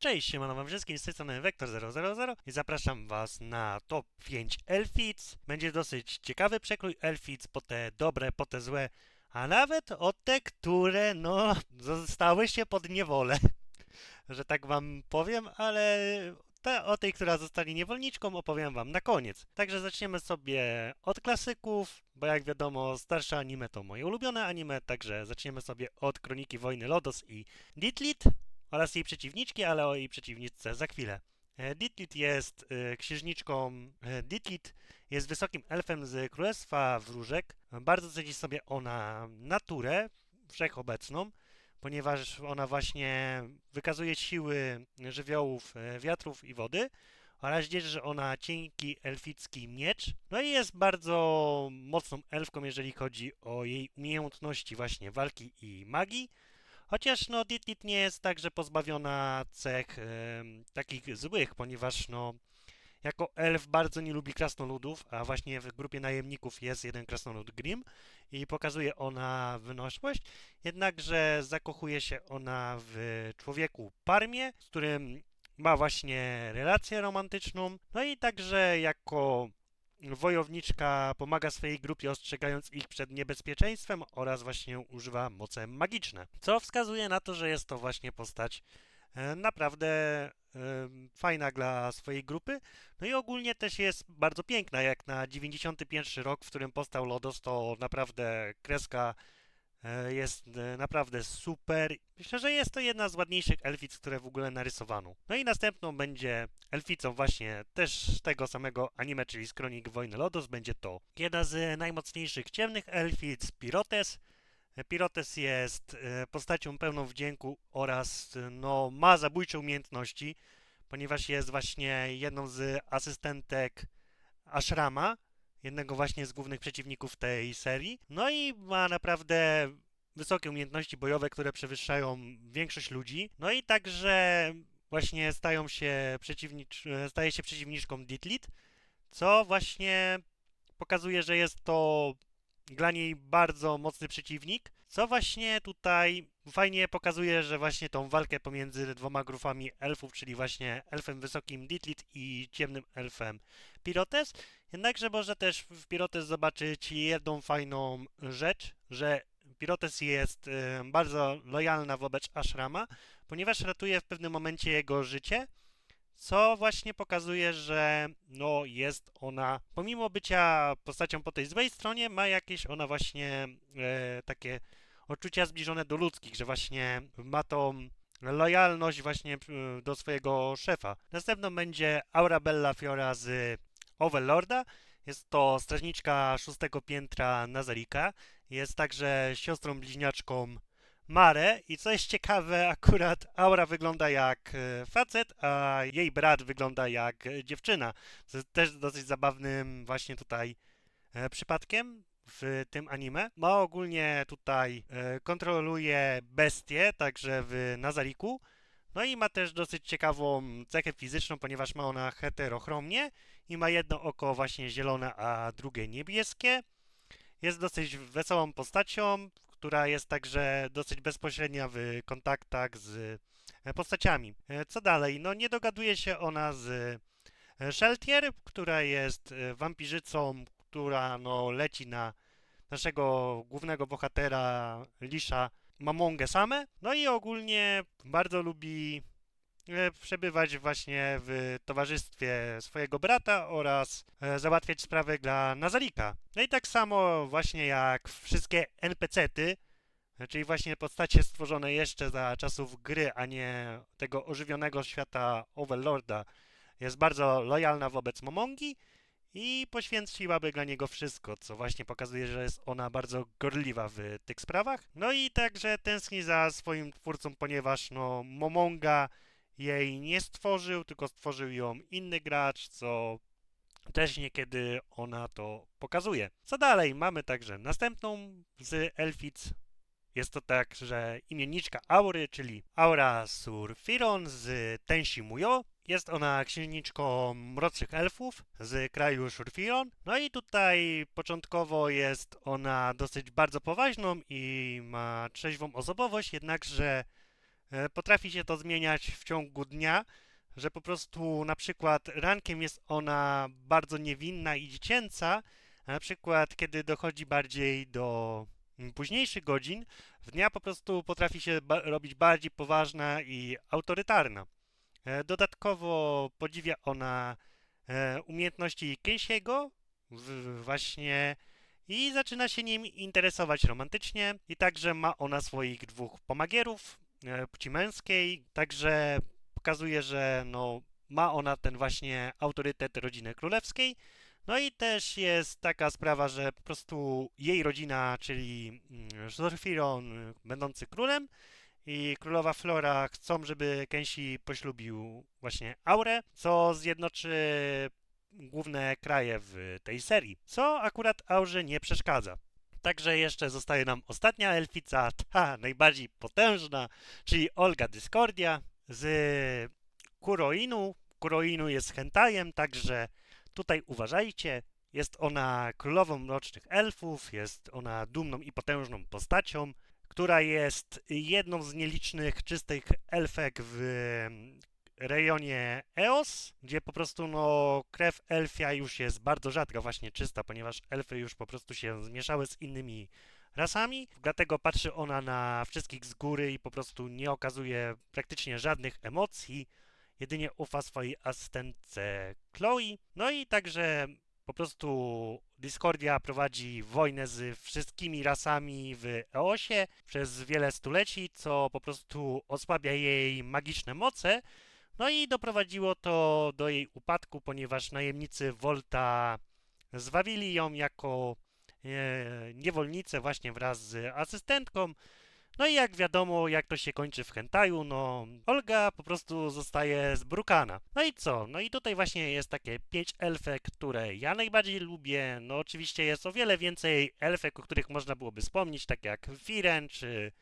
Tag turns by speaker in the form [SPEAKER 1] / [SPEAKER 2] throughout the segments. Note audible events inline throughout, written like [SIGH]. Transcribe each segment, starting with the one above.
[SPEAKER 1] Cześć, siemano wam wszystkim, z tej strony Vector000 i zapraszam was na top 5 Elfic. Będzie dosyć ciekawy przekrój Elfic, po te dobre, po te złe, a nawet o te, które no zostały się pod niewolę, [LAUGHS] że tak wam powiem, ale te, o tej, która zostanie niewolniczką opowiem wam na koniec. Także zaczniemy sobie od klasyków, bo jak wiadomo starsze anime to moje ulubione anime, także zaczniemy sobie od Kroniki Wojny Lodos i Ditlit oraz jej przeciwniczki, ale o jej przeciwniczce za chwilę. E, Ditlit jest e, księżniczką. e, Ditlit jest wysokim elfem z Królestwa Wróżek. Bardzo ceni sobie ona naturę wszechobecną, ponieważ ona właśnie wykazuje siły żywiołów, wiatrów i wody oraz dzierży ona cienki elficki miecz. No i jest bardzo mocną elfką, jeżeli chodzi o jej umiejętności właśnie walki i magii. Chociaż no Ditlit nie jest także pozbawiona cech em, takich złych, ponieważ no jako elf bardzo nie lubi krasnoludów, a właśnie w grupie najemników jest jeden krasnolud Grim i pokazuje ona wynośność, jednakże zakochuje się ona w człowieku Parmie, z którym ma właśnie relację romantyczną, no i także jako wojowniczka pomaga swojej grupie ostrzegając ich przed niebezpieczeństwem oraz właśnie używa moce magiczne, co wskazuje na to, że jest to właśnie postać e, naprawdę e, fajna dla swojej grupy. No i ogólnie też jest bardzo piękna, jak na 91 rok, w którym powstał Lodos, to naprawdę kreska jest e, naprawdę super. Myślę, że jest to jedna z ładniejszych elfic, które w ogóle narysowano. No i następną będzie elficą właśnie też tego samego anime, czyli z Kronik Wojny Lodos. Będzie to jedna z najmocniejszych ciemnych elfic, Pirotes. E, Pirotes jest e, postacią pełną wdzięku oraz e, no, ma zabójcze umiejętności, ponieważ jest właśnie jedną z asystentek Ashrama, jednego właśnie z głównych przeciwników tej serii. No i ma naprawdę wysokie umiejętności bojowe, które przewyższają większość ludzi. No i także właśnie stają się przeciwnicz... e, staje się przeciwniczką Ditlit, co właśnie pokazuje, że jest to dla niej bardzo mocny przeciwnik, co właśnie tutaj fajnie pokazuje, że właśnie tą walkę pomiędzy dwoma grupami elfów, czyli właśnie elfem wysokim Ditlit i ciemnym elfem Pirotes. Jednakże można też w Pirotes zobaczyć jedną fajną rzecz, że Pirotes jest bardzo lojalna wobec Ashrama, ponieważ ratuje w pewnym momencie jego życie, co właśnie pokazuje, że no jest ona, pomimo bycia postacią po tej złej stronie, ma jakieś ona właśnie e, takie odczucia zbliżone do ludzkich, że właśnie ma tą lojalność właśnie e, do swojego szefa. Następną będzie Aurabella Fiora z Overlorda. Jest to strażniczka szóstego piętra Nazarika. Jest także siostrą bliźniaczką Mare i co jest ciekawe, akurat Aura wygląda jak e, facet, a jej brat wygląda jak dziewczyna. Co jest też dosyć zabawnym właśnie tutaj e, przypadkiem w tym anime. Ma ogólnie tutaj e, kontroluje bestie, także w Nazariku. No i ma też dosyć ciekawą cechę fizyczną, ponieważ ma ona heterochromnie i ma jedno oko właśnie zielone, a drugie niebieskie. Jest dosyć wesołą postacią, która jest także dosyć bezpośrednia w kontaktach z e, postaciami. E, Co dalej? No nie dogaduje się ona z e, Sheltier, która jest wampirzycą, która no leci na naszego głównego bohatera Lisza Mamongę same. No i ogólnie bardzo lubi przebywać właśnie w towarzystwie swojego brata oraz e, załatwiać sprawy dla Nazarika. No i tak samo właśnie jak wszystkie NPC-ty, e, czyli właśnie postacie stworzone jeszcze za czasów gry, a nie tego ożywionego świata Overlorda, jest bardzo lojalna wobec Momongi i poświęciłaby dla niego wszystko, co właśnie pokazuje, że jest ona bardzo gorliwa w tych sprawach. No i także tęskni za swoim twórcą, ponieważ no Momonga jej nie stworzył, tylko stworzył ją inny gracz, co też niekiedy ona to pokazuje. Co dalej? Mamy także następną z Elfic. Jest to także imienniczka Aury, czyli Aura Surfiron z Tenshi Muyo. Jest ona księżniczką mrocznych elfów z kraju Surfiron. No i tutaj początkowo jest ona dosyć bardzo poważną i ma trzeźwą osobowość, jednakże Potrafi się to zmieniać w ciągu dnia, że po prostu na przykład rankiem jest ona bardzo niewinna i dziecięca, a na przykład kiedy dochodzi bardziej do mm, późniejszych godzin, w dnia po prostu potrafi się ba- robić bardziej poważna i autorytarna. E, Dodatkowo podziwia ona e, umiejętności Kensiego właśnie i zaczyna się nim interesować romantycznie i także ma ona swoich dwóch pomagierów e, płci męskiej, także pokazuje, że no, ma ona ten właśnie autorytet rodziny królewskiej. No i też jest taka sprawa, że po prostu jej rodzina, czyli mm, Zorfiron, będący królem, i królowa Flora chcą, żeby Kenshi poślubił właśnie Aurę, co zjednoczy główne kraje w tej serii, co akurat Aurze nie przeszkadza. Także jeszcze zostaje nam ostatnia elfica, ta najbardziej potężna, czyli Olga Discordia z Kuroinu. Kuroinu jest hentajem, także tutaj uważajcie. Jest ona królową mrocznych elfów, jest ona dumną i potężną postacią, która jest jedną z nielicznych czystych elfek w rejonie Eos, gdzie po prostu no krew elfia już jest bardzo rzadka, właśnie czysta, ponieważ elfy już po prostu się zmieszały z innymi rasami, dlatego patrzy ona na wszystkich z góry i po prostu nie okazuje praktycznie żadnych emocji, jedynie ufa swojej asystentce Chloe. No i także po prostu Discordia prowadzi wojnę z wszystkimi rasami w Eosie przez wiele stuleci, co po prostu osłabia jej magiczne moce. No i doprowadziło to do jej upadku, ponieważ najemnicy Volta zwawili ją jako e, niewolnicę właśnie wraz z asystentką. No i jak wiadomo, jak to się kończy w hentaju, no Olga po prostu zostaje zbrukana. No i co? No i tutaj właśnie jest takie pięć elfek, które ja najbardziej lubię. No oczywiście jest o wiele więcej elfek, o których można byłoby wspomnieć, tak jak Firen czy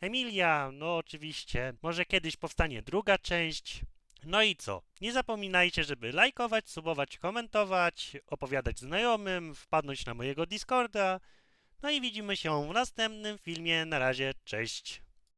[SPEAKER 1] Emilia. No oczywiście, może kiedyś powstanie druga część. No i co? Nie zapominajcie, żeby lajkować, subować, komentować, opowiadać znajomym, wpadnąć na mojego Discorda. No i widzimy się w następnym filmie. Na razie, cześć.